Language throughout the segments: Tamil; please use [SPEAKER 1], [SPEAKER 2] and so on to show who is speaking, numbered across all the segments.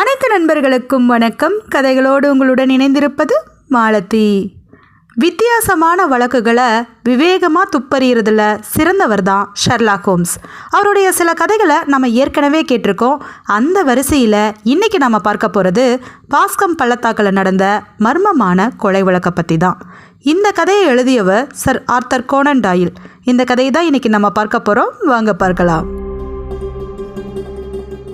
[SPEAKER 1] அனைத்து நண்பர்களுக்கும் வணக்கம். கதைகளோடு உங்களுடன் இணைந்திருப்பது மாலதி. வித்தியாசமான வழக்குகளை விவேகமாக துப்பறியறதுல சிறந்தவர் தான் ஷர்லாக் ஹோம்ஸ். அவருடைய சில கதைகளை நம்ம ஏற்கனவே கேட்டிருக்கோம். அந்த வரிசையில் இன்றைக்கி நம்ம பார்க்க போகிறது பாஸ்கம் பள்ளத்தாக்கில் நடந்த மர்மமான கொலை வழக்கை பற்றி தான் இந்த கதையை எழுதியவர் சர் ஆர்த்தர் கோனன் டாயில் இந்த கதையை தான் இன்றைக்கி நம்ம பார்க்க போகிறோம் வாங்க பார்க்கலாம்.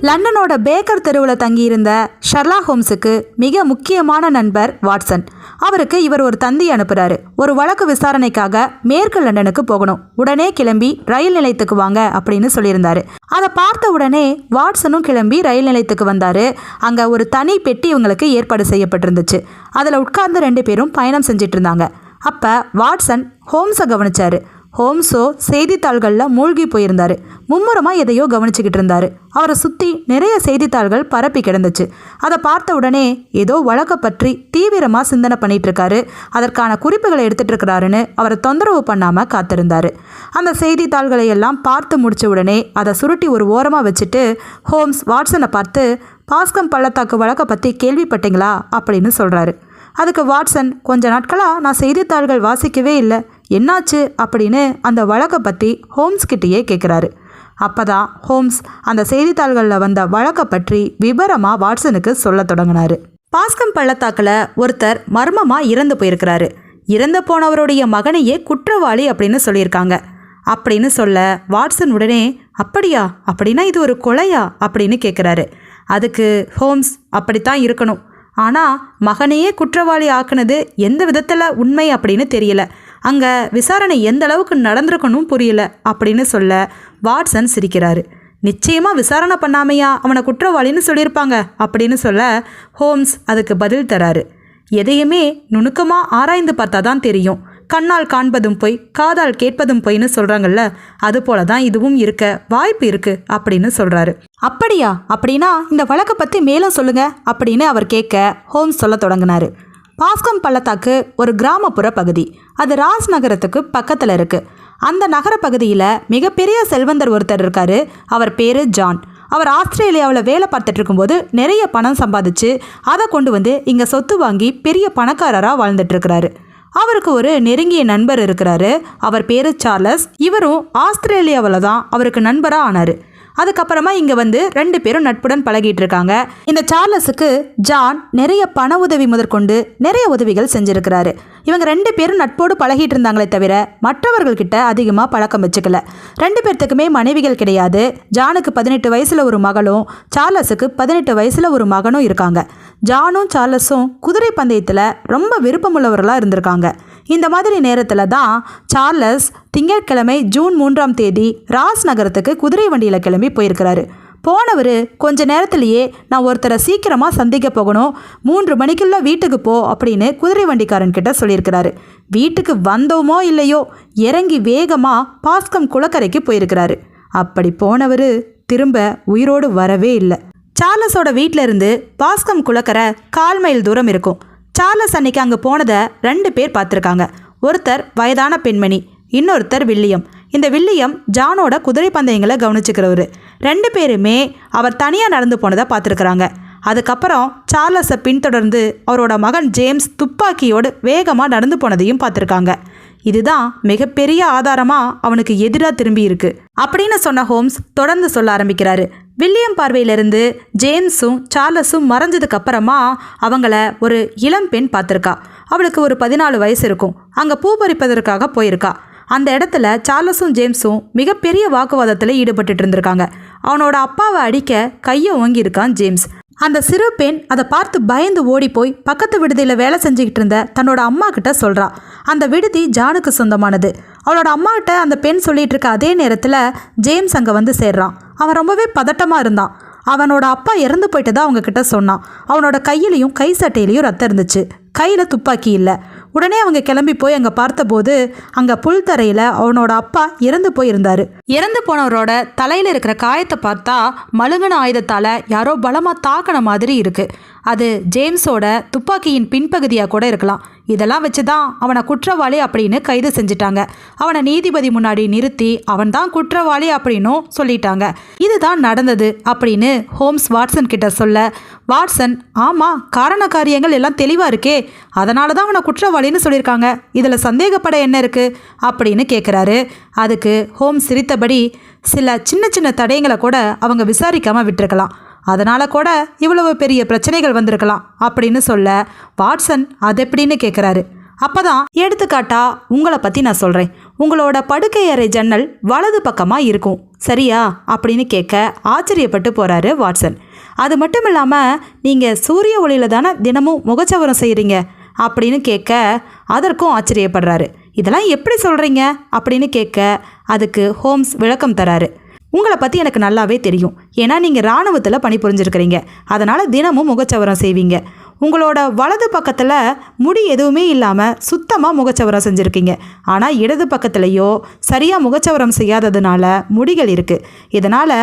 [SPEAKER 1] லண்டனோட பேக்கர் தெருவில் தங்கியிருந்த ஷர்லா ஹோம்ஸுக்கு மிக முக்கியமான நண்பர் வாட்சன். அவருக்கு இவர் ஒரு தந்தி அனுப்புகிறாரு ஒரு வழக்கு விசாரணைக்காக மேற்கு லண்டனுக்கு போகணும். உடனே கிளம்பி ரயில் நிலையத்துக்கு வாங்க அப்படின்னு சொல்லியிருந்தாரு. அதை பார்த்த உடனே வாட்சனும் கிளம்பி ரயில் நிலையத்துக்கு வந்தார். அங்கே ஒரு தனி பெட்டி இவங்களுக்கு ஏற்பாடு செய்யப்பட்டிருந்துச்சு. அதில் உட்கார்ந்து ரெண்டு பேரும் பயணம் செஞ்சிட்டு இருந்தாங்க. அப்போ வாட்சன் ஹோம்ஸை கவனிச்சாரு. ஹோம்ஸோ செய்தித்தாள்களில் மூழ்கி போயிருந்தாரு. மும்முரமாக எதையோ கவனிச்சுக்கிட்டு இருந்தாரு அவரை சுற்றி நிறைய செய்தித்தாள்கள் பரப்பி கிடந்துச்சு. அதை பார்த்த உடனே ஏதோ வழக்க பற்றி தீவிரமாக சிந்தனை பண்ணிட்டு இருக்காரு அதற்கான குறிப்புகளை எடுத்துட்டு இருக்கிறாருன்னு அவரை தொந்தரவு பண்ணாமல் காத்திருந்தாரு. அந்த செய்தித்தாள்களை எல்லாம் பார்த்து முடிச்ச உடனே அதை சுருட்டி ஒரு ஓரமாக வச்சுட்டு ஹோம்ஸ் வாட்சனை பார்த்து பாஸ்கம் பள்ளத்தாக்கு வழக்கை பற்றி கேள்விப்பட்டீங்களா? அப்படின்னு சொல்கிறாரு அதுக்கு வாட்சன் கொஞ்ச நாட்களாக நான் செய்தித்தாள்கள் வாசிக்கவே இல்லை. என்னாச்சு அப்படின்னு அந்த வழக்கை பற்றி ஹோம்ஸ் கிட்டேயே கேட்குறாரு அப்போ தான் ஹோம்ஸ் அந்த செய்தித்தாள்களில் வந்த வழக்கை பற்றி விபரமாக வாட்சனுக்கு சொல்ல தொடங்கினாரு. பாஸ்கம் பள்ளத்தாக்கில் ஒருத்தர் மர்மமாக இறந்து போயிருக்கிறாரு. இறந்து போனவருடைய மகனையே குற்றவாளி அப்படின்னு சொல்லியிருக்காங்க. அப்படின்னு சொல்ல வாட்சன் உடனே அப்படியா? அப்படின்னா இது ஒரு கொலையா? அப்படின்னு கேட்குறாரு அதுக்கு ஹோம்ஸ் அப்படித்தான் இருக்கணும். ஆனால் மகனையே குற்றவாளி ஆக்குனது எந்த விதத்தில் உண்மை அப்படின்னு தெரியல. அங்கே விசாரணை எந்த அளவுக்கு நடந்திருக்கணும் புரியல அப்படின்னு சொல்ல வாட்சன் சிரிக்கிறாரு. நிச்சயமாக விசாரணை பண்ணாமையா? அவனை குற்றவாளின்னு சொல்லியிருப்பாங்க அப்படின்னு சொல்ல ஹோம்ஸ் அதுக்கு பதில் தராரு. எதையுமே நுணுக்கமாக ஆராய்ந்து பார்த்தா தான் தெரியும். கண்ணால் காண்பதும் பொய் காதால் கேட்பதும் பொய்ன்னு சொல்கிறாங்கல்ல அது போல தான் இதுவும் இருக்க வாய்ப்பு இருக்கு அப்படின்னு சொல்கிறாரு அப்படியா? அப்படின்னா இந்த வழக்கை பற்றி மேலும் சொல்லுங்க அப்படின்னு அவர் கேட்க ஹோம்ஸ் சொல்ல தொடங்கினாரு. பாஸ்கம் பள்ளத்தாக்கு ஒரு கிராமப்புற பகுதி. அது ராஸ் நகரத்துக்கு பக்கத்தில் இருக்குது அந்த நகர பகுதியில் மிகப்பெரிய செல்வந்தர் ஒருத்தர் இருக்காரு. அவர் பேர் ஜான். அவர் ஆஸ்திரேலியாவில் வேலை பார்த்துட்டு இருக்கும்போது நிறைய பணம் சம்பாதிச்சு அதை கொண்டு வந்து இங்கே சொத்து வாங்கி பெரிய பணக்காரராக வாழ்ந்துட்டுருக்கிறாரு அவருக்கு ஒரு நெருங்கிய நண்பர் இருக்கிறாரு. அவர் பேரு சார்லஸ். இவரும் ஆஸ்திரேலியாவில் தான் அவருக்கு நண்பராக ஆனார். அதுக்கப்புறமா இங்கே வந்து ரெண்டு பேரும் நட்புடன் பழகிட்டு இருக்காங்க இந்த சார்லஸுக்கு ஜான் நிறைய பண உதவி முதற்கொண்டு நிறைய உதவிகள் செஞ்சிருக்கிறாரு. இவங்க ரெண்டு பேரும் நட்போடு பழகிட்டு இருந்தாங்களே தவிர மற்றவர்கள்கிட்ட அதிகமாக பழக்கம் வச்சுக்கல. ரெண்டு பேர்த்துக்குமே மனைவிகள் கிடையாது. ஜானுக்கு பதினெட்டு வயசில் ஒரு மகளும் சார்லஸுக்கு பதினெட்டு வயசில் ஒரு மகனும் இருக்காங்க. ஜானும் சார்லஸும் குதிரை பந்தயத்தில் ரொம்ப விருப்பமுள்ளவர்களாக இருந்திருக்காங்க. இந்த மாதிரி நேரத்தில் தான் சார்லஸ் திங்கட்கிழமை ஜூன் மூன்றாம் தேதி ராஸ் நகரத்துக்கு குதிரை வண்டியில் கிளம்பி போயிருக்கிறாரு. போனவர் கொஞ்ச நேரத்திலேயே நான் ஒருத்தரை சீக்கிரமாக சந்திக்க போகணும் மூன்று மணிக்குள்ளே வீட்டுக்கு போ அப்படின்னு குதிரை வண்டிக்காரன் கிட்ட சொல்லியிருக்கிறாரு. வீட்டுக்கு வந்தோமோ இல்லையோ இறங்கி வேகமாக பாஸ்கம் குளக்கரைக்கு போயிருக்கிறாரு. அப்படி போனவர் திரும்ப உயிரோடு வரவே இல்லை. சார்லஸோட வீட்டிலிருந்து பாஸ்கம் குளக்கரை கால் மைல் தூரம் இருக்கும். சார்லஸ் அன்னைக்கு அங்கே போனதை ரெண்டு பேர் பார்த்துருக்காங்க. ஒருத்தர் வயதான பெண்மணி இன்னொருத்தர் வில்லியம். இந்த வில்லியம் ஜானோட குதிரை பந்தயங்களை கவனிச்சுக்கிறவர். ரெண்டு பேருமே அவர் தனியாக நடந்து போனதை பார்த்துருக்குறாங்க. அதுக்கப்புறம் சார்லஸை பின்தொடர்ந்து அவரோட மகன் ஜேம்ஸ் துப்பாக்கியோடு வேகமாக நடந்து போனதையும் பார்த்துருக்காங்க. இதுதான் மிகப்பெரிய ஆதாரமாக அவனுக்கு எதிராக திரும்பி இருக்கு அப்படின்னு சொன்ன ஹோம்ஸ் தொடர்ந்து சொல்ல ஆரம்பிக்கிறாரு. வில்லியம் பார்வையிலிருந்து ஜேம்ஸும் சார்லஸும் மறைஞ்சதுக்கு அப்புறமா அவங்கள ஒரு இளம் பெண் பார்த்துருக்கா. அவளுக்கு ஒரு பதினாலு வயசு இருக்கும். அங்கே பூ பறிப்பதற்காக போயிருக்கா. அந்த இடத்துல சார்லஸும் ஜேம்ஸும் மிகப்பெரிய வாக்குவாதத்தில் ஈடுபட்டுட்டு இருந்திருக்காங்க. அவனோட அப்பாவை அடிக்க கையை ஓங்கியிருக்கான் ஜேம்ஸ். அந்த சிறு பெண் அதை பார்த்து பயந்து ஓடி போய் பக்கத்து விடுதியில் வேலை செஞ்சுக்கிட்டு இருந்த தன்னோட அம்மா கிட்ட சொல்கிறா அந்த விடுதி ஜானுக்கு சொந்தமானது. அவளோட அம்மாகிட்ட அந்த பெண் சொல்லிட்டு இருக்க அதே நேரத்தில் ஜேம்ஸ் அங்கே வந்து சேர்றான். அவன் ரொம்பவே பதட்டமாக இருந்தான். அவனோட அப்பா இறந்து போயிட்டதா அவங்க கிட்ட சொன்னான். அவனோட கையிலையும் கை சட்டையிலையும் ரத்தம் இருந்துச்சு. கையில் துப்பாக்கி இல்லை. உடனே அவங்க கிளம்பி போய் அங்கே பார்த்தபோது அங்கே புல் தரையில் அவனோட அப்பா இறந்து போயிருந்தாரு. இறந்து போனவரோட தலையில் இருக்கிற காயத்தை பார்த்தா மழுங்கின ஆயுதத்தால் யாரோ பலமாக தாக்கின மாதிரி இருக்குது அது ஜேம்ஸோட துப்பாக்கியின் பின்பகுதியாக கூட இருக்கலாம். இதெல்லாம் வச்சு தான் அவனை குற்றவாளி அப்படின்னு கைது செஞ்சிட்டாங்க. அவனை நீதிபதி முன்னாடி நிறுத்தி அவன் தான் குற்றவாளி அப்படின்னும் சொல்லிட்டாங்க. இதுதான் நடந்தது அப்படின்னு ஹோம்ஸ் வாட்சன் கிட்ட சொல்ல வாட்சன் ஆமாம் காரண காரியங்கள் எல்லாம் தெளிவாக இருக்கே. அதனால தான் அவனை குற்றவாளின்னு சொல்லியிருக்காங்க. இதில் சந்தேகப்பட என்ன இருக்குது அப்படின்னு கேட்குறாரு அதுக்கு ஹோம்ஸ் சிரித்தபடி சில சின்ன சின்ன தடயங்களை கூட அவங்க விசாரிக்காமல் விட்டுருக்கலாம். அதனால கூட இவ்வளவு பெரிய பிரச்சனைகள் வந்திருக்கலாம் அப்படின்னு சொல்ல வாட்சன் அது எப்படின்னு கேட்குறாரு அப்போதான் எடுத்துக்காட்டா உங்களை பற்றி நான் சொல்கிறேன் உங்களோட படுக்கை அறை ஜன்னல் வலது பக்கமாக இருக்கும். சரியா? அப்படின்னு கேட்க ஆச்சரியப்பட்டு போகிறாரு வாட்சன். அது மட்டும் இல்லாமல் நீங்கள் சூரிய ஒளியில் தானே தினமும் முகச்சவரம் செய்கிறீங்க அப்படின்னு கேட்க அதற்கும் ஆச்சரியப்படுறாரு. இதெல்லாம் எப்படி சொல்கிறீங்க அப்படின்னு கேட்க அதுக்கு ஹோம்ஸ் விளக்கம் தராரு. உங்களை பற்றி எனக்கு நல்லாவே தெரியும். ஏன்னா நீங்கள் இராணுவத்தில் பணிபுரிஞ்சிருக்கிறீங்க. அதனால் தினமும் முகச்சவரம் செய்வீங்க. உங்களோட வலது பக்கத்தில் முடி எதுவுமே இல்லாமல் சுத்தமாக முகச்சவரம் செஞ்சுருக்கீங்க. ஆனால் இடது பக்கத்துலேயோ சரியாக முகச்சவரம் செய்யாததுனால முடிகள் இருக்குது இதனால்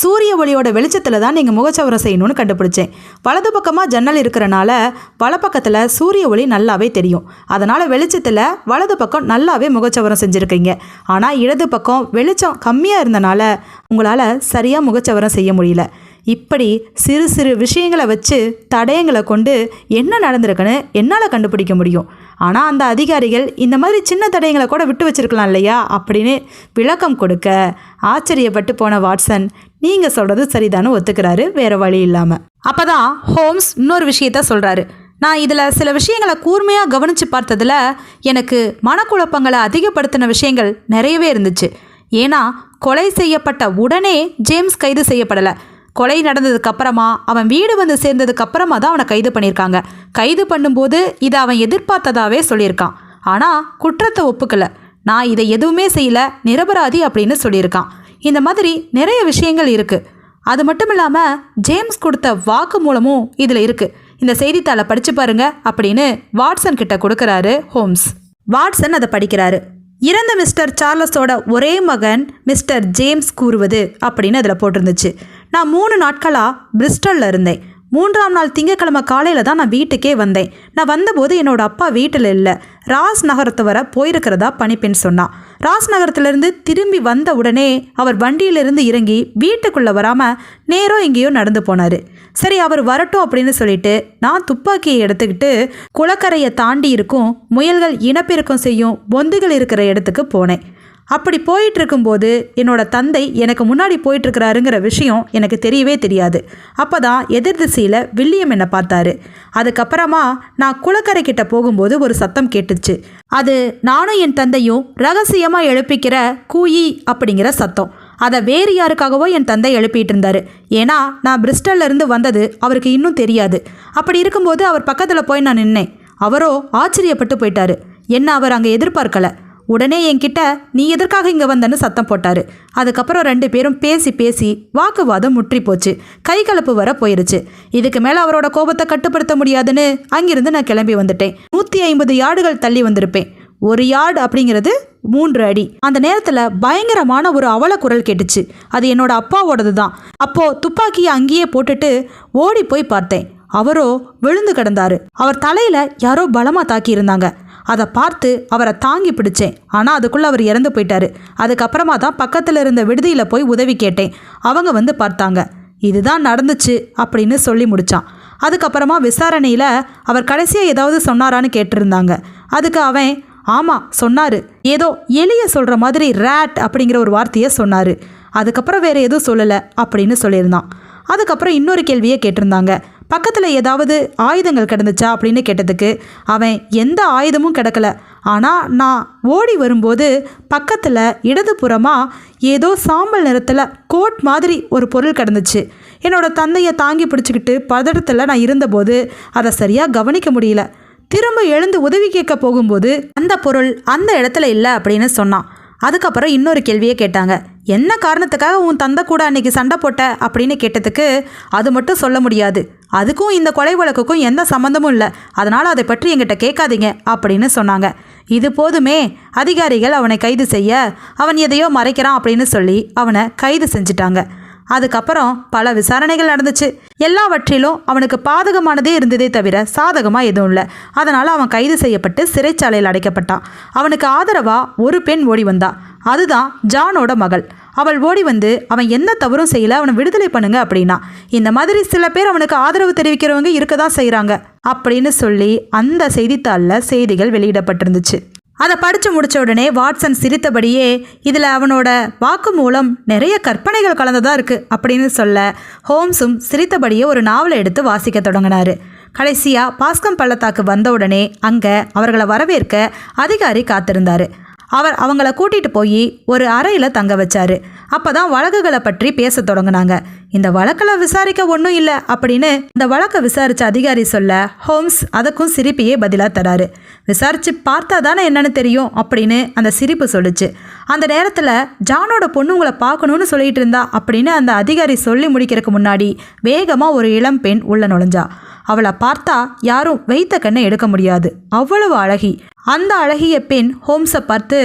[SPEAKER 1] சூரிய ஒளியோட வெளிச்சத்தில் தான் நீங்கள் முகச்சவரம் செய்யணும்னு கண்டுபிடிச்சேன். வலது பக்கமாக ஜன்னல் இருக்கிறனால வலப்பக்கத்தில் சூரிய ஒளி நல்லாவே தெரியும். அதனால் வெளிச்சத்தில் வலது பக்கம் நல்லாவே முகச்சவரம் செஞ்சுருக்கீங்க. ஆனால் இடது பக்கம் வெளிச்சம் கம்மியாக இருந்தனால உங்களால் சரியாக முகச்சவரம் செய்ய முடியல. இப்படி சிறு சிறு விஷயங்களை வச்சு தடயங்களை கொண்டு என்ன நடந்திருக்குன்னு என்னால் கண்டுபிடிக்க முடியும். ஆனால் அந்த அதிகாரிகள் இந்த மாதிரி சின்ன தடயங்களை கூட விட்டு வச்சிருக்கலாம் இல்லையா அப்படின்னு விளக்கம் கொடுக்க ஆச்சரியப்பட்டு போன வாட்சன் நீங்கள் சொல்கிறது சரிதான்னு ஒத்துக்கிறாரு வேறு வழி இல்லாமல் அப்போ தான் ஹோம்ஸ் இன்னொரு விஷயத்த சொல்கிறாரு நான் இதில் சில விஷயங்களை கூர்மையாக கவனித்து பார்த்ததில் எனக்கு மனக்குழப்பங்களை அதிகப்படுத்தின விஷயங்கள் நிறையவே இருந்துச்சு. ஏன்னா கொலை செய்யப்பட்ட உடனே ஜேம்ஸ் கைது செய்யப்படலை. கொலை நடந்ததுக்கு அப்புறமா அவன் வீடு வந்து சேர்ந்ததுக்கு அப்புறமா தான் அவனை கைது பண்ணியிருக்காங்க. கைது பண்ணும்போது இதை அவன் எதிர்பார்த்ததாவே சொல்லியிருக்கான். ஆனால் குற்றத்தை ஒப்புக்கல. நான் இதை எதுவுமே செய்யல நிரபராதி அப்படின்னு சொல்லியிருக்கான். இந்த மாதிரி நிறைய விஷயங்கள் இருக்குது அது மட்டும் இல்லாமல் ஜேம்ஸ் கொடுத்த வாக்கு மூலமும் இதில் இருக்குது இந்த செய்தித்தாளை படிச்சு பாருங்க அப்படின்னு வாட்சன் கிட்ட கொடுக்குறாரு ஹோம்ஸ். வாட்சன் அதை படிக்கிறாரு. இறந்த மிஸ்டர் சார்லஸோட ஒரே மகன் மிஸ்டர் ஜேம்ஸ் கூறுவது அப்படின்னு அதில் போட்டிருந்துச்சு. நான் மூணு நாட்களாக பிரிஸ்டலில் இருந்தேன். மூன்றாம் நாள் திங்கக்கிழமை காலையில் தான் நான் வீட்டுக்கே வந்தேன். நான் வந்தபோது என்னோட அப்பா வீட்டில் இல்லை. ராஸ் நகரத்து வர போயிருக்கிறதா பணிப்பெண் சொன்னான். ராஸ் நகரத்துலேருந்து திரும்பி வந்த உடனே அவர் வண்டியிலிருந்து இறங்கி வீட்டுக்குள்ளே வராமல் நேரோ எங்கேயோ நடந்து போனார். சரி அவர் வரட்டும் அப்படின்னு சொல்லிட்டு நான் துப்பாக்கியை எடுத்துக்கிட்டு குளக்கரையை தாண்டி இருக்கும் முயல்கள் இனப்பெருக்கம் செய்யும் பொந்துகள் இருக்கிற இடத்துக்கு போனேன். அப்படி போயிட்டு இருக்கும்போது என்னோட தந்தை எனக்கு முன்னாடி போயிட்டு இருக்கிறாருங்கிற விஷயம் எனக்கு தெரியவே தெரியாது. அப்போ தான் எதிர் திசையில் வில்லியம் என்னை பார்த்தாரு. அதுக்கப்புறமா நான் குளக்கரை கிட்ட போகும்போது ஒரு சத்தம் கேட்டுச்சு. அது நானும் என் தந்தையும் ரகசியமாக எழுப்பிக்கிற கூயி அப்படிங்கிற சத்தம். அதை வேறு யாருக்காகவோ என் தந்தை எழுப்பிட்டு இருந்தாரு ஏன்னா நான் பிரிஸ்டல்லிருந்து வந்தது அவருக்கு இன்னும் தெரியாது. அப்படி இருக்கும்போது அவர் பக்கத்தில் போய் நான் நின்னேன். அவரோ ஆச்சரியப்பட்டு போயிட்டாரு. என்ன அவர் அங்கே எதிர்பார்க்கலை. உடனே என்கிட்ட நீ எதற்காக இங்கே வந்தன்னு சத்தம் போட்டாரு. அதுக்கப்புறம் ரெண்டு பேரும் பேசி பேசி வாக்குவாதம் முற்றி போச்சு. கை கலப்பு வர போயிருச்சு. இதுக்கு மேலே அவரோட கோபத்தை கட்டுப்படுத்த முடியாதுன்னு அங்கிருந்து நான் கிளம்பி வந்துட்டேன். நூற்றி ஐம்பது யார்டுகள் தள்ளி வந்திருப்பேன். ஒரு யார்டு அப்படிங்கிறது மூன்று அடி. அந்த நேரத்தில் பயங்கரமான ஒரு அவல குரல் கேட்டுச்சு. அது என்னோட அப்பாவோடது தான் அப்போ துப்பாக்கியை அங்கேயே போட்டுட்டு ஓடி போய் பார்த்தேன். அவரோ விழுந்து கிடந்தாரு. அவர் தலையில யாரோ பலமா தாக்கி இருந்தாங்க அதை பார்த்து அவரை தாங்கி பிடிச்சேன். ஆனால் அதுக்குள்ளே அவர் இறந்து போயிட்டாரு. அதுக்கப்புறமா தான் பக்கத்தில் இருந்த விடுதியில் போய் உதவி கேட்டேன். அவங்க வந்து பார்த்தாங்க. இதுதான் நடந்துச்சு அப்படின்னு சொல்லி முடித்தான் அதுக்கப்புறமா விசாரணையில் அவர் கடைசியாக ஏதாவது சொன்னாரான்னு கேட்டிருந்தாங்க. அதுக்கு அவன் ஆமாம் சொன்னார். ஏதோ எலிய சொல்கிற மாதிரி ரேட் அப்படிங்கிற ஒரு வார்த்தையை சொன்னார். அதுக்கப்புறம் வேறு எதுவும் சொல்லலை அப்படின்னு சொல்லியிருந்தான். அதுக்கப்புறம் இன்னொரு கேள்வியை கேட்டிருந்தாங்க. பக்கத்தில் ஏதாவது ஆயுதங்கள் கிடந்துச்சா அப்படின்னு கேட்டதுக்கு அவன் எந்த ஆயுதமும் கிடக்கல. ஆனால் நான் ஓடி வரும்போது பக்கத்தில் இடதுபுறமாக ஏதோ சாம்பல் நிறத்தில் கோட் மாதிரி ஒரு பொருள் கிடந்துச்சு. என்னோட தந்தையை தாங்கி பிடிச்சிக்கிட்டு பதட்டத்தில் நான் இருந்தபோது அதை சரியாக கவனிக்க முடியல. திரும்ப எழுந்து உதவி கேட்க போகும்போது அந்த பொருள் அந்த இடத்துல இல்லை அப்படின்னு சொன்னான். அதுக்கப்புறம் இன்னொரு கேள்வியை கேட்டாங்க. என்ன காரணத்துக்காக உன் தந்தை கூட அன்னைக்கு சண்டை போட்ட? அப்படின்னு கேட்டதுக்கு அது மட்டும் சொல்ல முடியாது. அதுக்கும் இந்த கொலை வழக்குக்கும் எந்த சம்மந்தமும் இல்லை. அதனால் அதை பற்றி எங்கிட்ட கேட்காதீங்க அப்படின்னு சொன்னாங்க. இது போதுமே. அதிகாரிகள் அவனை கைது செய்ய அவன் எதையோ மறைக்கிறான் அப்படின்னு சொல்லி அவனை கைது செஞ்சிட்டாங்க. அதுக்கப்புறம் பல விசாரணைகள் நடந்துச்சு. எல்லாவற்றிலும் அவனுக்கு பாதகமானதே இருந்ததே தவிர சாதகமாக எதுவும் இல்லை. அதனால் அவன் கைது செய்யப்பட்டு சிறைச்சாலையில் அடைக்கப்பட்டான். அவனுக்கு ஆதரவாக ஒரு பெண் ஓடி வந்தா. அதுதான் ஜானோட மகள். அவள் ஓடி வந்து அவன் எந்த தவறும் செய்யல அவனை விடுதலை பண்ணுங்க அப்படின்னா. இந்த மாதிரி சில பேர் அவனுக்கு ஆதரவு தெரிவிக்கிறவங்க இருக்க தான் செய்கிறாங்க அப்படின்னு சொல்லி அந்த செய்தித்தாளில் செய்திகள் வெளியிடப்பட்டிருந்துச்சு. அதை படித்து முடிச்ச உடனே வாட்சன் சிரித்தபடியே இதில் அவனோட வாக்கு மூலம் நிறைய கற்பனைகள் கலந்ததாக இருக்குது அப்படின்னு சொல்ல ஹோம்ஸும் சிரித்தபடியே ஒரு நாவலை எடுத்து வாசிக்க தொடங்கினார். கடைசியாக பாஸ்கம் பள்ளத்தாக்கு வந்த உடனே அங்கே அவர்களை வரவேற்க அதிகாரி காத்திருந்தார். அவர் அவங்கள கூட்டிட்டு போய் ஒரு அறையில் தங்க வச்சாரு. அப்பதான் வழக்குகளை பற்றி பேச தொடங்கினாங்க. இந்த வழக்கில் விசாரிக்க ஒன்றும் இல்லை அப்படின்னு இந்த வழக்கை விசாரிச்ச அதிகாரி சொல்ல ஹோம்ஸ் அதுக்கும் சிரிப்பையே பதிலாக தராரு. விசாரிச்சு பார்த்தா தானே என்னன்னு தெரியும் அப்படின்னு அந்த சிரிப்பு சொல்லுச்சு. அந்த நேரத்தில் ஜானோட பொண்ணு உங்களை பார்க்கணும்னு சொல்லிட்டு இருந்தா அப்படின்னு அந்த அதிகாரி சொல்லி முடிக்கிறதுக்கு முன்னாடி வேகமாக ஒரு இளம் பெண் உள்ள நுழைஞ்சா. அவளை பார்த்தா யாரும் வைத்த கண்ணை எடுக்க முடியாது. அவ்வளவு அழகி. அந்த அழகிய பெண் ஹோம்ஸை பார்த்து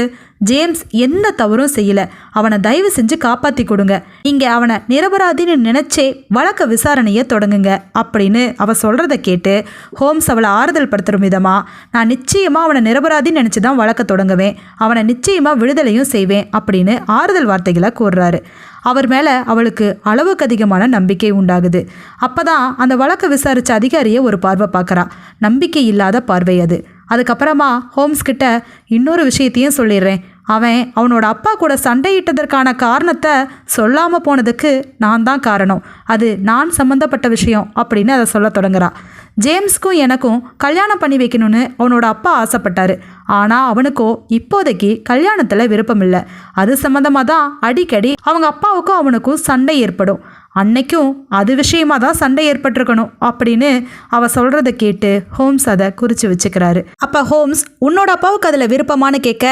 [SPEAKER 1] ஜேம்ஸ் எந்த தவறும் செய்யல. அவனை தயவு செஞ்சு காப்பாத்தி கொடுங்க. இங்க அவனை நிரபராதின்னு நினைச்சே வழக்க விசாரணையை தொடங்குங்க அப்படின்னு அவ சொல்றத கேட்டு ஹோம்ஸ் அவளை ஆறுதல் படுத்துற விதமா? நான் நிச்சயமா அவனை நிரபராதின்னு நினைச்சு தான் வழக்க தொடங்குவேன். அவனை நிச்சயமா விடுதலையும் செய்வேன் அப்படின்னு ஆறுதல் வார்த்தைகளை கூறுறாரு. அவர் மேலே அவளுக்கு அளவுக்கு அதிகமான நம்பிக்கை உண்டாகுது. அப்பதான் அந்த வழக்கை விசாரித்த அதிகாரியை ஒரு பார்வை பார்க்குறா. நம்பிக்கை இல்லாத பார்வை அது. அதுக்கப்புறமா ஹோம்ஸ் கிட்ட இன்னொரு விஷயத்தையும் சொல்லிடுறேன். அவன் அவனோட அப்பா கூட சண்டையிட்டதற்கான காரணத்தை சொல்லாமல் போனதுக்கு நான் தான் காரணம். அது நான் சம்மந்தப்பட்ட விஷயம் அப்படின்னு அதை சொல்ல தொடங்குறான் ஜேம்ஸ்க்கும் எனக்கும் கல்யாணம் பண்ணி வைக்கணும்னு அவனோட அப்பா ஆசைப்பட்டாரு. ஆனால் அவனுக்கோ இப்போதைக்கு கல்யாணத்தில் விருப்பம் இல்லை அது சம்மந்தமாக தான் அடிக்கடி அவங்க அப்பாவுக்கும் அவனுக்கும் சண்டை ஏற்படும். அன்னைக்கும் அது விஷயமா தான் சண்டை ஏற்பட்டிருக்கணும் அப்படின்னு அவ சொல்றத கேட்டு ஹோம்ஸ் அதை குறித்து வச்சுக்கிறாரு. அப்போ ஹோம்ஸ் உன்னோட அப்பாவுக்கு அதில் விருப்பமானு கேட்க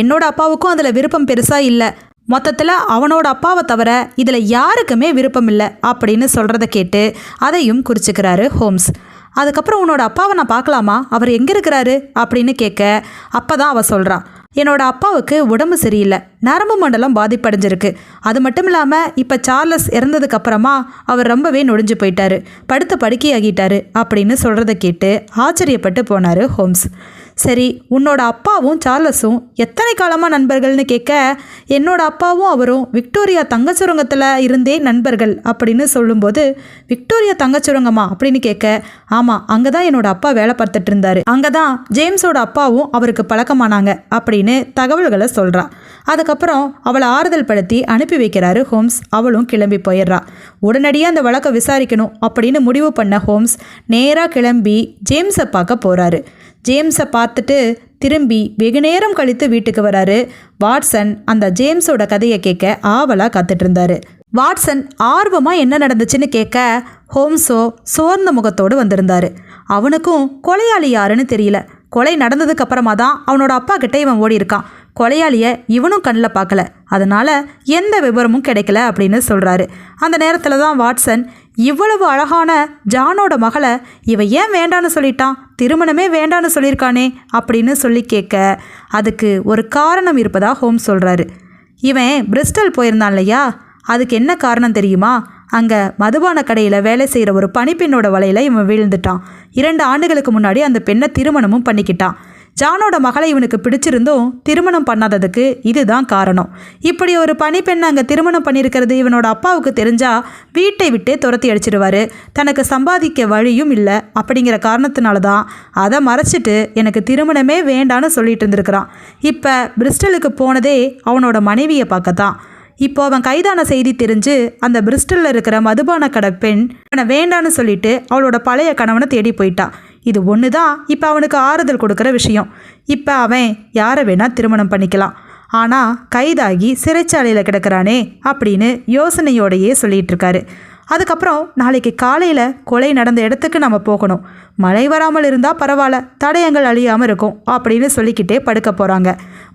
[SPEAKER 1] என்னோட அப்பாவுக்கும் அதில் விருப்பம் பெருசாக இல்லை. மொத்தத்தில் அவனோட அப்பாவை தவிர இதில் யாருக்குமே விருப்பம் இல்லை அப்படின்னு சொல்கிறத கேட்டு அதையும் குறிச்சுக்கிறாரு ஹோம்ஸ். அதுக்கப்புறம் உன்னோட அப்பாவை நான் பார்க்கலாமா? அவர் எங்கே இருக்கிறாரு? அப்படின்னு கேட்க அப்போ தான் அவள் சொல்கிறான் என்னோட அப்பாவுக்கு உடம்பு சரியில்லை. நரம்பு மண்டலம் பாதிப்படைஞ்சிருக்கு. அது மட்டும் இல்லாமல் இப்போ சார்லஸ் இறந்ததுக்கு அப்புறமா அவர் ரொம்பவே நொடிஞ்சு போயிட்டாரு. படுத்த படுக்கையாகிட்டாரு. அப்படின்னு சொல்கிறத கேட்டு ஆச்சரியப்பட்டு போனார் ஹோம்ஸ். சரி உன்னோட அப்பாவும் சார்லஸும் எத்தனை காலமாக நண்பர்கள்னு கேட்க என்னோட அப்பாவும் அவரும் விக்டோரியா தங்கச்சுரங்கத்தில் இருந்தே நண்பர்கள் அப்படின்னு சொல்லும்போது விக்டோரியா தங்கச்சுரங்கமா அப்படின்னு கேட்க ஆமாம் அங்கே தான் என்னோட அப்பா வேலை பார்த்துட்டு இருந்தாரு. அங்கே தான் ஜேம்ஸோட அப்பாவும் அவருக்கு பழக்கமானாங்க அப்படின்னு தகவல்களை சொல்கிறா அதுக்கப்புறம் அவளை ஆறுதல் படுத்தி அனுப்பி வைக்கிறாரு ஹோம்ஸ். அவளும் கிளம்பி போயிடுறா. உடனடியாக அந்த வழக்கை விசாரிக்கணும் அப்படின்னு முடிவு பண்ண ஹோம்ஸ் நேராக கிளம்பி ஜேம்ஸை பார்க்க போகிறாரு ஜேம்ஸை பார்த்துட்டு திரும்பி வெகு நேரம் கழித்து வீட்டுக்கு வராரு. வாட்சன் அந்த ஜேம்ஸோட கதையை கேட்க ஆவலாக காத்துட்டு இருந்தாரு வாட்சன் ஆர்வமாக என்ன நடந்துச்சுன்னு கேட்க ஹோம்ஸோ சோர்ந்த முகத்தோடு வந்திருந்தாரு. அவனுக்கும் கொலையாளி யாருன்னு தெரியல. கொலை நடந்ததுக்கு அப்புறமா தான் அவனோட அப்பா கிட்ட இவன் ஓடி இருக்கான். கொலையாளியை இவனும் கண்ணில் பார்க்கல. அதனால எந்த விவரமும் கிடைக்கல அப்படின்னு சொல்கிறாரு அந்த நேரத்தில் தான் வாட்சன் இவ்வளவு அழகான ஜானோட மகளை இவன் ஏன் வேண்டான்னு சொல்லிட்டான்? திருமணமே வேண்டான்னு சொல்லியிருக்கானே அப்படின்னு சொல்லி கேட்க அதுக்கு ஒரு காரணம் இருப்பதாக ஹோம் சொல்கிறாரு இவன் பிரிஸ்டல் போயிருந்தான் இல்லையா? அதுக்கு என்ன காரணம் தெரியுமா? அங்கே மதுபான கடையில் வேலை செய்கிற ஒரு பணிப்பெண்ணோட வலையில் இவன் வீழ்ந்துட்டான். இரண்டு ஆண்டுகளுக்கு முன்னாடி அந்த பெண்ணை திருமணமும் பண்ணிக்கிட்டான். ஜானோட மகளை இவனுக்கு பிடிச்சிருந்தும் திருமணம் பண்ணாததுக்கு இதுதான் காரணம். இப்படி ஒரு பணிப்பெண்ணை அங்கே திருமணம் பண்ணியிருக்கிறது இவனோட அப்பாவுக்கு தெரிஞ்சா வீட்டை விட்டே துரத்தி அடிச்சிடுவாரு தனக்கு சம்பாதிக்க வழியும் இல்லை. அப்படிங்கிற காரணத்தினால தான் அதை மறைச்சிட்டு எனக்கு திருமணமே வேண்டான்னு சொல்லிட்டு இருந்திருக்கிறான். இப்போ பிரிஸ்டலுக்கு போனதே அவனோட மனைவியை பார்க்கத்தான். இப்போ அவன் கைதான செய்தி தெரிஞ்சு அந்த பிரிஸ்டலில் இருக்கிற மதுபான கடை பெண் அவனை வேண்டான்னு சொல்லிட்டு அவளோட பழைய கணவனை தேடி போயிட்டான் இது ஒன்று தான் இப்போ அவனுக்கு ஆறுதல் கொடுக்குற விஷயம். இப்போ அவன் யாரை வேணால் திருமணம் பண்ணிக்கலாம். ஆனால் கைதாகி சிறைச்சாலையில் கிடக்கிறானே அப்படின்னு யோசனையோடையே சொல்லிகிட்டு இருக்காரு. அதுக்கப்புறம் நாளைக்கு காலையில் கொலை நடந்த இடத்துக்கு நம்ம போகணும். மழை வராமல் இருந்தால் பரவாயில்ல தடயங்கள் அழியாமல் இருக்கும் அப்படின்னு சொல்லிக்கிட்டே படுக்க போகிறாங்க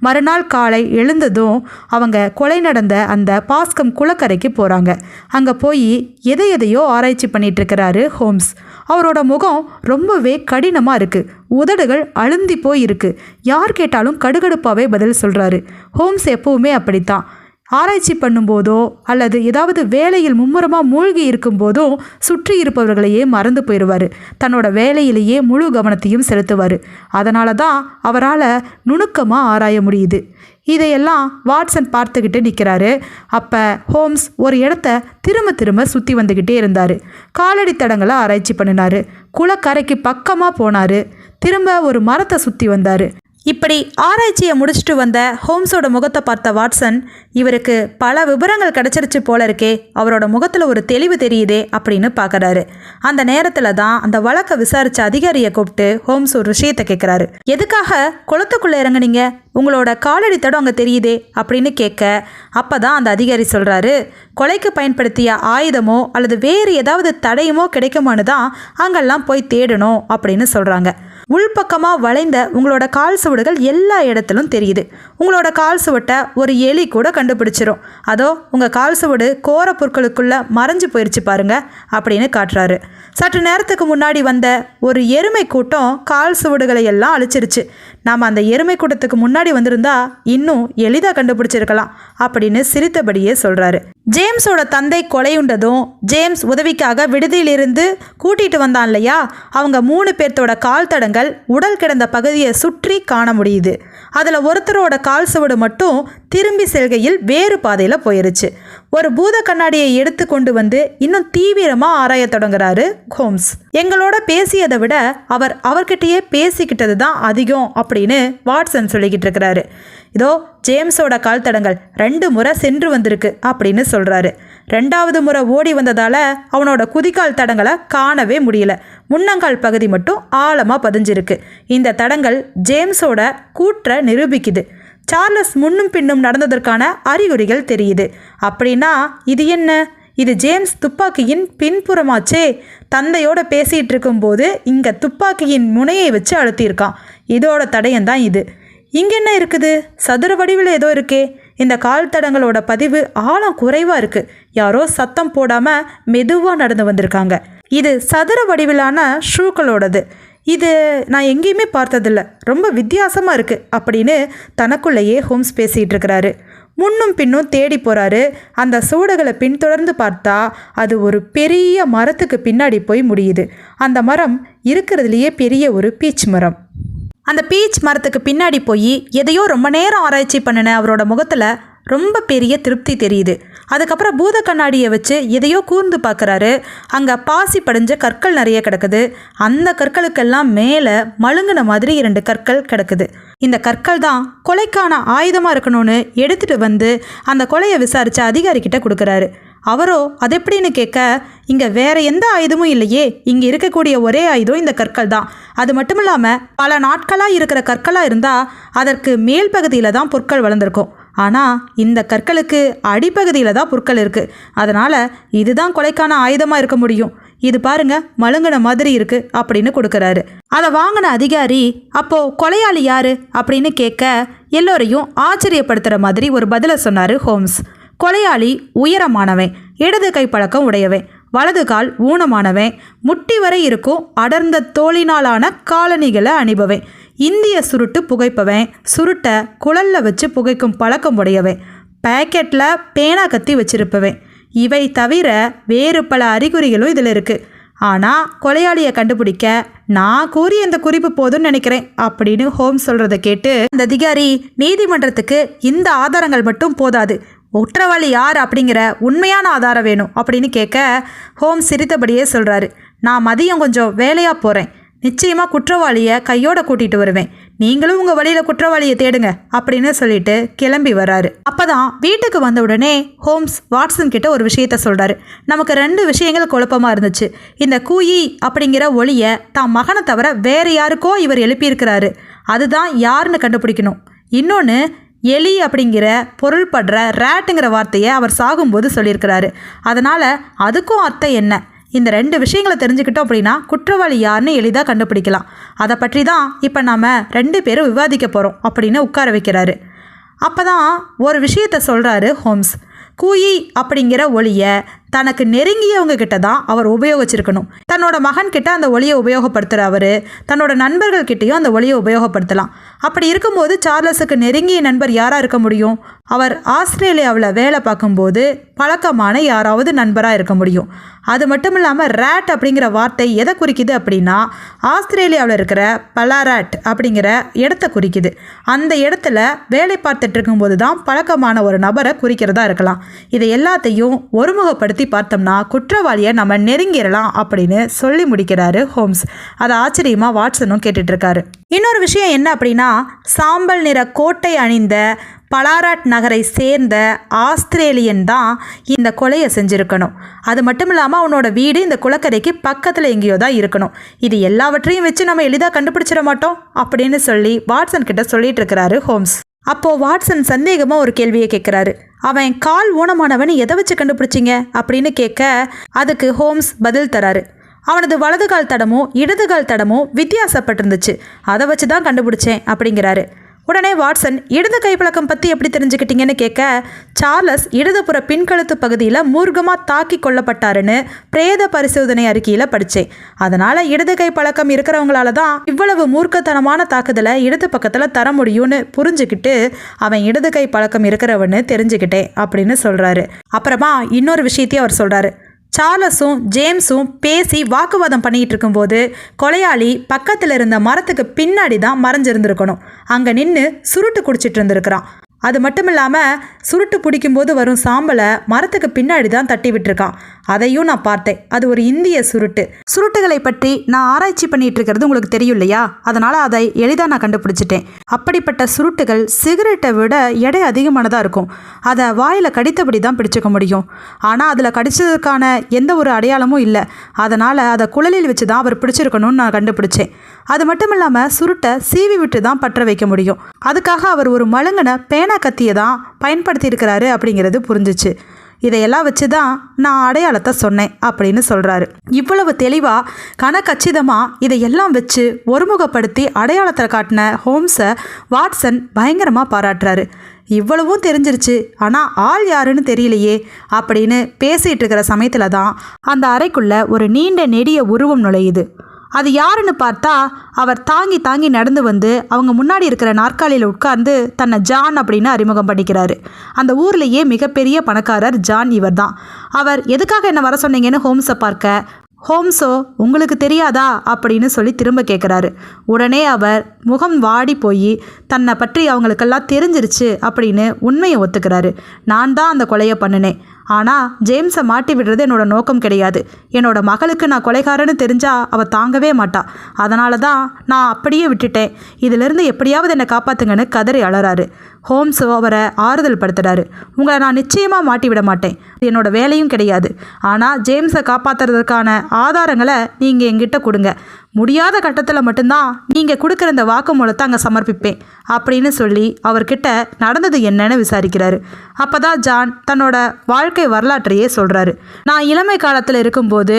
[SPEAKER 1] மறுநாள் காலை எழுந்ததும் அவங்க கொலை நடந்த அந்த பாஸ்கம் குளக்கரைக்கு போகிறாங்க அங்கே போய் எதை எதையோ ஆராய்ச்சி பண்ணிகிட்ருக்கிறாரு ஹோம்ஸ். அவரோட முகம் ரொம்பவே கடினமாக இருக்குது உதடுகள் அழுந்தி போய் இருக்கு யார் கேட்டாலும் கடுகடுப்பாகவே பதில் சொல்கிறாரு ஹோம்ஸ் எப்பவுமே அப்படித்தான். ஆராய்ச்சி பண்ணும்போதோ அல்லது ஏதாவது வேலையில் மும்முரமாக மூழ்கி இருக்கும்போதோ சுற்றி இருப்பவர்களையே மறந்து போயிடுவார் தன்னோட வேலையிலேயே முழு கவனத்தையும் செலுத்துவார். அதனால தான் அவரால் நுணுக்கமாக ஆராய முடியுது. இதையெல்லாம் வாட்சன் பார்த்துக்கிட்டு நிற்கிறாரு அப்போ ஹோம்ஸ் ஒரு இடத்த திரும்ப திரும்ப சுற்றி வந்துக்கிட்டே இருந்தார். காலடி தடங்களை ஆராய்ச்சி பண்ணினார். குளக்கரைக்கு பக்கமாக போனார். திரும்ப ஒரு மரத்தை சுற்றி வந்தார். இப்படி ஆராய்ச்சியை முடிச்சுட்டு வந்த ஹோம்ஸோட முகத்தை பார்த்த வாட்சன் இவருக்கு பல விவரங்கள் கிடச்சிருச்சு போல இருக்கே அவரோட முகத்தில் ஒரு தெளிவு தெரியுதே அப்படின்னு பார்க்குறாரு அந்த நேரத்தில் தான் அந்த வழக்கை விசாரித்த அதிகாரியை கூப்பிட்டு ஹோம்ஸ் ஒரு விஷயத்தை கேட்குறாரு எதுக்காக குளத்துக்குள்ளே இறங்குனீங்க? உங்களோட காலடி தடம் அங்கே தெரியுதே அப்படின்னு கேட்க அப்போ தான் அந்த அதிகாரி சொல்கிறாரு கொலைக்கு பயன்படுத்திய ஆயுதமோ அல்லது வேறு ஏதாவது தடையுமோ கிடைக்குமான்னு தான் அங்கெல்லாம் போய் தேடணும் அப்படின்னு சொல்கிறாங்க உள்பக்கமாக வளைந்த உங்களோட கால் சுவடுகள் எல்லா இடத்திலும் தெரியுது. உங்களோட கால் சுவட்டை ஒரு எலி கூட கண்டுபிடிச்சிரும். அதோ உங்கள் கால் சுவடு கோர பொருட்களுக்குள்ளே மறைஞ்சு போயிடுச்சு பாருங்க அப்படின்னு காட்டுறாரு. சற்று நேரத்துக்கு முன்னாடி வந்த ஒரு எருமை கூட்டம் கால் சுவடுகளை எல்லாம் அழிச்சிருச்சு. நாம் அந்த எருமை கூட்டத்துக்கு முன்னாடி வந்திருந்தா இன்னும் எளிதாக கண்டுபிடிச்சிருக்கலாம் அப்படின்னு சிரித்தபடியே சொல்கிறாரு ஜேம்ஸோட தந்தை கொலையுண்டதும் ஜேம்ஸ் உதவிக்காக விடுதியிலிருந்து கூட்டிகிட்டு வந்தான் இல்லையா? அவங்க மூணு பேர்த்தோட கால் தடங்கள் உடல் கிடந்த பகுதியை சுற்றி காண முடியுது. அதில் ஒருத்தரோட கால் சுவடு மட்டும் திரும்பி செல்கையில் வேறு பாதையில் போயிருச்சு. ஒரு பூத கண்ணாடியை எடுத்து கொண்டு வந்து இன்னும் தீவிரமாக ஆராய தொடங்குறாரு ஹோம்ஸ். எங்களோட பேசியதை விட அவர் அவர்கிட்டயே பேசிக்கிட்டது தான் அதிகம் அப்படின்னு வாட்சன் சொல்லிக்கிட்டு இருக்கிறாரு. இதோ ஜேம்ஸோட கால் தடங்கள் ரெண்டு முறை சென்று வந்திருக்கு அப்படின்னு சொல்கிறாரு ரெண்டாவது முறை ஓடி வந்ததால் அவனோட குதிக்கால் தடங்களை காணவே முடியல. முன்னங்கால் பகுதி மட்டும் ஆழமாக பதிஞ்சிருக்கு. இந்த தடங்கள் ஜேம்ஸோட கூற்றை நிரூபிக்குது. சார்லஸ் முன்னும் பின்னும் நடந்ததற்கான அறிகுறிகள் தெரியுது. அப்படின்னா இது என்ன? இது ஜேம்ஸ் துப்பாக்கியின் பின்புறமாச்சே. தந்தையோட பேசிகிட்டு இருக்கும்போது இங்கே துப்பாக்கியின் முனையை வச்சு அழுத்தியிருக்கான். இதோட தடயம்தான் இது. இங்கே என்ன இருக்குது? சதுர வடிவில் ஏதோ இருக்கே. இந்த கால் தடங்களோட பதிவு ஆழம் குறைவாக இருக்குது யாரோ சத்தம் போடாமல் மெதுவாக நடந்து வந்திருக்காங்க. இது சதுர வடிவிலான ஷூக்களோடது. இது நான் எங்கேயுமே பார்த்ததில்ல. ரொம்ப வித்தியாசமாக இருக்குது அப்படின்னு தனக்குள்ளேயே ஹோம்ஸ் பேசிகிட்டு இருக்கிறாரு. முன்னும் பின்னும் தேடி போகிறாரு அந்த சூடகளை பின்தொடர்ந்து பார்த்தா அது ஒரு பெரிய மரத்துக்கு பின்னாடி போய் முடியுது. அந்த மரம் இருக்கிறதுலையே பெரிய ஒரு பீச் மரம். அந்த பீச் மரத்துக்கு பின்னாடி போய் எதையோ ரொம்ப நேரம் ஆராய்ச்சி பண்ணின அவரோட முகத்தில் ரொம்ப பெரிய திருப்தி தெரியுது. அதுக்கப்புறம் பூத கண்ணாடியை வச்சு எதையோ கூர்ந்து பார்க்குறாரு. அங்கே பாசி படிஞ்ச கற்கள் நிறைய கிடக்குது. அந்த கற்களுக்கெல்லாம் மேலே மழுங்கின மாதிரி இரண்டு கற்கள் கிடக்குது. இந்த கற்கள் தான் கொலைக்கான ஆயுதமாக இருக்கணும்னு எடுத்துகிட்டு வந்து அந்த கொலையை விசாரித்த அதிகாரிக்கிட்ட கொடுக்குறாரு. அவரோ அது எப்படின்னு கேட்க இங்கே வேற எந்த ஆயுதமும் இல்லையே. இங்கே இருக்கக்கூடிய ஒரே ஆயுதம் இந்த கற்கள் தான். அது மட்டும் இல்லாமல் பல நாட்களாக இருக்கிற கற்களாக இருந்தால் அதற்கு மேல் பகுதியில் தான் பொருட்கள் வளர்ந்துருக்கும். ஆனால் இந்த கற்களுக்கு அடிப்பகுதியில் தான் புற்கள் இருக்குது அதனால் இதுதான் கொலைக்கான ஆயுதமாக இருக்க முடியும். இது பாருங்க மழுங்கின மாதிரி இருக்கு அப்படின்னு கொடுக்குறாரு. அதை வாங்கின அதிகாரி அப்போ கொலையாளி யாரு? அப்படின்னு கேட்க எல்லோரையும் ஆச்சரியப்படுத்துகிற மாதிரி ஒரு பதிலை சொன்னார் ஹோம்ஸ். கொலையாளி உயரமானவன் இடது கை பழக்கம் உடையவன் வலது கால் ஊனமானவன் முட்டி வரை இருக்கும் அடர்ந்த தோளினாலான காலணிகளை அணிபவன். இந்திய சுருட்டு புகைப்பவன். சுருட்டை குழல்ல வச்சு புகைக்கும் பழக்கம் உடையவன். பேக்கெட்டில் பேனா கத்தி வச்சிருப்பவன். இவை தவிர வேறு பல அறிகுறிகளும் இதில் இருக்குது ஆனால் கொலையாளியை கண்டுபிடிக்க நான் கூறிய இந்த குறிப்பு போதும்னு நினைக்கிறேன் அப்படின்னு ஹோம் சொல்கிறத கேட்டு அந்த அதிகாரி நீதிமன்றத்துக்கு இந்த ஆதாரங்கள் மட்டும் போதாது. குற்றவாளி யார் அப்படிங்கிற உண்மையான ஆதாரம் வேணும் அப்படின்னு கேட்க ஹோம் சிரித்தபடியே சொல்கிறாரு நான் மதியம் கொஞ்சம் வேலையாக போகிறேன் நிச்சயமாக குற்றவாளியை கையோட கூட்டிகிட்டு வருவேன். நீங்களும் உங்கள் வழியில் குற்றவாளியை தேடுங்க அப்படின்னு சொல்லிட்டு கிளம்பி வராரு. அப்போதான் வீட்டுக்கு வந்த உடனே ஹோம்ஸ் வாட்ஸன் கிட்ட ஒரு விஷயத்த சொல்கிறாரு நமக்கு ரெண்டு விஷயங்கள் குழப்பமாக இருந்துச்சு. இந்த கூயி அப்படிங்கிற ஒளியை தான் மகனை தவிர வேறு யாருக்கோ இவர் எழுப்பியிருக்கிறாரு. அதுதான் யாருன்னு கண்டுபிடிக்கணும். இன்னொன்று எலி அப்படிங்கிற பொருள்படுற ரேட்டுங்கிற வார்த்தையை அவர் சாகும்போது சொல்லியிருக்கிறாரு. அதனால் அதுக்கும் அர்த்தம் என்ன? இந்த ரெண்டு விஷயங்களை தெரிஞ்சுக்கிட்டோம் அப்படின்னா குற்றவாளி யாருன்னு எளிதாக கண்டுபிடிக்கலாம். அதை பற்றி தான் இப்போ நாம் ரெண்டு பேரும் விவாதிக்க போகிறோம் அப்படின்னு உட்கார வைக்கிறாரு. அப்போ தான் ஒரு விஷயத்த சொல்கிறாரு ஹோம்ஸ். கூயி அப்படிங்கிற ஒளியை தனக்கு நெருங்கியவங்க கிட்ட தான் அவர் உபயோகிச்சிருக்கணும். தன்னோட மகன் கிட்ட அந்த ஒளியை உபயோகப்படுத்துகிற அவர் தன்னோட நண்பர்கள் கிட்டேயும் அந்த ஒளியை உபயோகப்படுத்தலாம். அப்படி இருக்கும்போது சார்லஸுக்கு நெருங்கிய நண்பர் யாராக இருக்க முடியும்? அவர் ஆஸ்திரேலியாவில் வேலை பார்க்கும்போது பழக்கமான யாராவது நண்பராக இருக்க முடியும். அது மட்டும் இல்லாமல் ரேட் அப்படிங்கிற வார்த்தை எதை குறிக்குது அப்படின்னா ஆஸ்திரேலியாவில் இருக்கிற பலாராட் அப்படிங்கிற இடத்த குறிக்குது. அந்த இடத்துல வேலை பார்த்துட்டு இருக்கும்போது தான் பழக்கமான ஒரு நபரை குறிக்கிறதா இருக்கலாம். இதை எல்லாத்தையும் ஒருமுகப்படுத்தி பார்த்தோம்னா குற்றவாளியை நம்ம நெருங்கிடலாம் அப்படின்னு சொல்லி முடிக்கிறாரு ஹோம்ஸ். அதை ஆச்சரியமாக வாட்சனும் கேட்டுட்ருக்காரு இன்னொரு விஷயம் என்ன அப்படின்னா சாம்பல் நிற கோட்டை அணிந்த பலாராட் நகரை சேர்ந்த ஆஸ்திரேலியன் தான் இந்த கொலையை செஞ்சுருக்கணும். அது மட்டும் இல்லாமல் அவனோட வீடு இந்த குளக்கரைக்கு பக்கத்தில் எங்கேயோ தான் இருக்கணும். இது எல்லாவற்றையும் வச்சு நம்ம எளிதாக கண்டுபிடிச்சிட மாட்டோம் அப்படின்னு சொல்லி வாட்சன் கிட்ட சொல்லிட்டு இருக்கிறாரு ஹோம்ஸ். அப்போது வாட்சன் சந்தேகமாக ஒரு கேள்வியை கேட்குறாரு. அவன் கால் ஊனமானவன் எதை வச்சு கண்டுபிடிச்சிங்க? அப்படின்னு கேட்க அதுக்கு ஹோம்ஸ் பதில் தராரு. அவனது வலது கால் தடமும் இடது கால் தடமும் வித்தியாசப்பட்டிருந்துச்சு. அதை வச்சு தான் கண்டுபிடிச்சேன் அப்படிங்கிறாரு. உடனே வாட்சன் இடது கைப்பழக்கம் பற்றி எப்படி தெரிஞ்சுக்கிட்டீங்கன்னு கேட்க சார்லஸ் இடதுபுற பின்கழுத்து பகுதியில் மூர்க்கமாக தாக்கி கொல்லப்பட்டாருன்னு பிரேத பரிசோதனை அறிக்கையில் படித்தேன் அதனால் இடது கை பழக்கம் இருக்கிறவங்களால தான் இவ்வளவு மூர்க்கத்தனமான தாக்குதலை இடது பக்கத்தில் தர முடியும்னு புரிஞ்சுக்கிட்டு அவன் இடது கை பழக்கம் இருக்கிறவன்னு தெரிஞ்சுக்கிட்டேன் அப்படின்னு சொல்கிறாரு அப்புறமா இன்னொரு விஷயத்தையும் அவர் சொல்கிறாரு சார்லஸும் ஜேம்ஸும் பேசி வாக்குவாதம் பண்ணிகிட்டு இருக்கும்போது கொலையாளி பக்கத்தில் இருந்த மரத்துக்கு பின்னாடி தான் மறைஞ்சிருந்துருக்கணும். அங்கே நின்று சுருட்டு குடிச்சிட்டு இருந்திருக்கிறான் அது மட்டும் இல்லாமல் சுருட்டு பிடிக்கும்போது வரும் சாம்பலை மரத்துக்கு பின்னாடி தான் தட்டி விட்டுருக்கான் அதையும் நான் பார்த்தேன். அது ஒரு இந்திய சுருட்டு. சுருட்டுகளை பற்றி நான் ஆராய்ச்சி பண்ணிட்டு இருக்கிறது உங்களுக்கு தெரியும் இல்லையா அதனால் அதை எளிதாக நான் கண்டுபிடிச்சிட்டேன். அப்படிப்பட்ட சுருட்டுகள் சிகரெட்டை விட எடை அதிகமானதாக இருக்கும். அதை வாயில் கடித்தபடி தான் பிடிச்சிக்க முடியும். ஆனால் அதில் கடிச்சதுக்கான எந்த ஒரு அடையாளமும் இல்லை. அதனால் அதை குழலில் வச்சு தான் அவர் பிடிச்சிருக்கணும்னு நான் கண்டுபிடிச்சேன். அது மட்டும் இல்லாமல் சுருட்டை சீவி விட்டு தான் பற்ற வைக்க முடியும். அதுக்காக அவர் ஒரு மழுங்கின பேனா கத்தியை தான் பயன்படுத்தி இருக்கிறாரு அப்படிங்கிறது புரிஞ்சிச்சு. இதையெல்லாம் வச்சு தான் நான் அடையாளத்தை சொன்னேன் அப்படின்னு சொல்கிறாரு இவ்வளவு தெளிவாக கனக்கச்சிதமாக இதையெல்லாம் வச்சு ஒருமுகப்படுத்தி அடையாளத்தை காட்டின ஹோம்ஸை வாட்சன் பயங்கரமாக பாராட்டுறாரு. இவ்வளவும் தெரிஞ்சிருச்சு ஆனால் ஆள் யாருன்னு தெரியலையே அப்படின்னு பேசிகிட்டு இருக்கிற சமயத்தில் தான் அந்த அறைக்குள்ளே ஒரு நீண்ட நெடிய உருவம் நுழையுது. அது யாருன்னு பார்த்தா அவர் தாங்கி தாங்கி நடந்து வந்து அவங்க முன்னாடி இருக்கிற நாற்காலியில் உட்கார்ந்து தன்னை ஜான் அப்படின்னு அறிமுகம் பண்ணிக்கிறாரு. அந்த ஊர்லேயே மிகப்பெரிய பணக்காரர் ஜான் இவர் தான் அவர் எதுக்காக என்ன வர சொன்னீங்கன்னு ஹோம்ஸை பார்க்க ஹோம்ஸோ உங்களுக்கு தெரியாதா? அப்படின்னு சொல்லி திரும்ப கேட்குறாரு உடனே அவர் முகம் வாடி போய் தன்னை பற்றி அவங்களுக்கெல்லாம் தெரிஞ்சிருச்சு அப்படின்னு உண்மையை ஒத்துக்கிறாரு. நான் தான் அந்த கொலையை பண்ணினேன். ஆனால் ஜேம்ஸை மாட்டி விடுறது என்னோட நோக்கம் கிடையாது. என்னோட மகளுக்கு நான் கொலைகாரன்னு தெரிஞ்சா அவள் தாங்கவே மாட்டா. அதனால தான் நான் அப்படியே விட்டுட்டேன். இதிலிருந்து எப்படியாவது என்னை காப்பாத்துங்கன்னு கதறி அழறாரு ஹோம்ஸோ அவரை ஆறுதல் படுத்துறாரு உங்களை நான் நிச்சயமாக மாட்டி விட மாட்டேன். இது என்னோட வேலையும் கிடையாது. ஆனால் ஜேம்ஸை காப்பாற்றுறதுக்கான ஆதாரங்களை நீங்கள் எங்கிட்ட கொடுங்க. முடியாத கட்டத்தில் மட்டும்தான் நீங்கள் கொடுக்குற இந்த வாக்குமூலத்தை அங்கே சமர்ப்பிப்பேன் அப்படின்னு சொல்லி அவர்கிட்ட நடந்தது என்னன்னு விசாரிக்கிறாரு. அப்போ தான் ஜான் தன்னோட வாழ்க்கை வரலாற்றையே சொல்கிறாரு நான் இளமை காலத்தில் இருக்கும்போது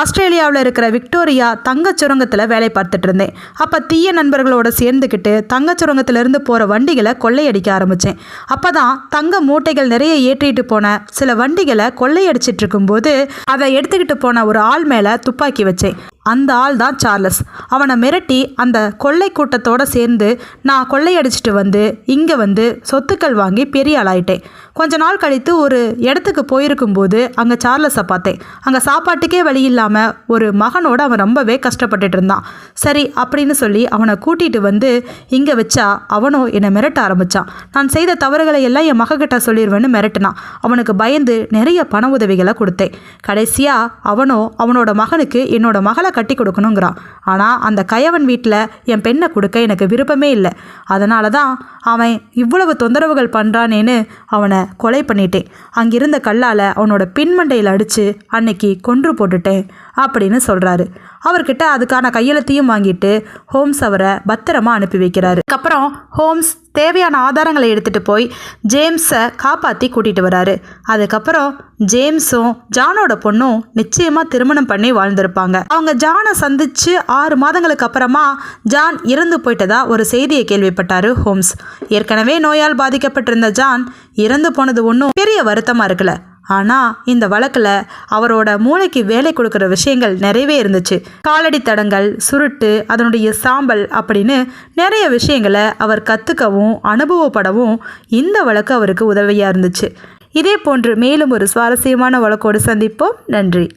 [SPEAKER 1] ஆஸ்திரேலியாவில் இருக்கிற விக்டோரியா தங்கச் சுரங்கத்தில் வேலை பார்த்துட்டு இருந்தேன். அப்போ தீய நண்பர்களோட சேர்ந்துக்கிட்டு தங்கச் சுரங்கத்திலிருந்து போகிற வண்டிகளை கொள்ளையடிக்க ஆரம்பித்தேன் அப்போ தான் தங்க மூட்டைகள் நிறைய ஏற்றிட்டு போன சில வண்டிகளை கொள்ளையடிச்சிட்டு இருக்கும்போது அதை எடுத்துக்கிட்டு போன ஒரு ஆள் மேலே துப்பாக்கி வச்சேன். அந்த ஆள் தான் சார்லஸ். அவனை மிரட்டி அந்த கொள்ளை கூட்டத்தோட சேர்ந்து நான் கொள்ளையடிச்சிட்டு வந்து இங்கே வந்து சொத்துக்கள் வாங்கி பெரிய ஆளாயிட்டேன். கொஞ்ச நாள் கழித்து ஒரு இடத்துக்கு போயிருக்கும்போது அங்கே சார்லஸை பார்த்தேன். அங்கே சாப்பாட்டுக்கே வழி இல்லாமல் ஒரு மகனோட அவன் ரொம்பவே கஷ்டப்பட்டுட்டு இருந்தான். சரி அப்படின்னு சொல்லி அவனை கூட்டிகிட்டு வந்து இங்கே வச்சா அவனோ என்னை மிரட்ட ஆரம்பித்தான் நான் செய்த தவறுகளை எல்லாம் என் மகக்கிட்ட சொல்லிடுவேன்னு மிரட்டினான். அவனுக்கு பயந்து நிறைய பண உதவிகளை கொடுத்தேன். கடைசியாக அவனோ அவனோட மகனுக்கு என்னோட மகளை கட்டி கொடுக்கணுங்கிறான். ஆனால் அந்த கயவன் வீட்டில் என் பெண்ணை கொடுக்க எனக்கு விருப்பமே இல்லை. அதனால தான் அவன் இவ்வளவு தொந்தரவுகள் பண்ணுறானேன்னு அவனை கொலை பண்ணிட்டேன். அங்கிருந்த கல்லால் அவனோட பின்மண்டையில் அடித்து அன்னைக்கு கொன்று போட்டுட்டேன் அப்படின்னு சொல்கிறாரு அவர்கிட்ட அதுக்கான கையெழுத்தையும் வாங்கிட்டு ஹோம்ஸ் அவரை பத்திரமா அனுப்பி வைக்கிறாரு. அதுக்கப்புறம் ஹோம்ஸ் தேவையான ஆதாரங்களை எடுத்துகிட்டு போய் ஜேம்ஸை காப்பாற்றி கூட்டிகிட்டு வராரு. அதுக்கப்புறம் ஜேம்ஸும் ஜானோட பொண்ணும் நிச்சயமாக திருமணம் பண்ணி வாழ்ந்திருப்பாங்க. அவங்க ஜானை சந்தித்து ஆறு மாதங்களுக்கு அப்புறமா ஜான் இறந்து போயிட்டதா ஒரு செய்தியை கேள்விப்பட்டார் ஹோம்ஸ். ஏற்கனவே நோயால் பாதிக்கப்பட்டிருந்த ஜான் இறந்து போனது ஒன்றும் பெரிய வருத்தமாக இருக்கல. ஆனால் இந்த வழக்கில் அவரோட மூளைக்கு வேலை கொடுக்குற விஷயங்கள் நிறையவே இருந்துச்சு. காலடி தடங்கள் சுருட்டு அதனுடைய சாம்பல் அப்படின்னு நிறைய விஷயங்களை அவர் கற்றுக்கவும் அனுபவப்படவும் இந்த வழக்கு அவருக்கு உதவியாக இருந்துச்சு. இதே போன்று மேலும் ஒரு சுவாரஸ்யமான வழக்கோடு சந்திப்போம். நன்றி.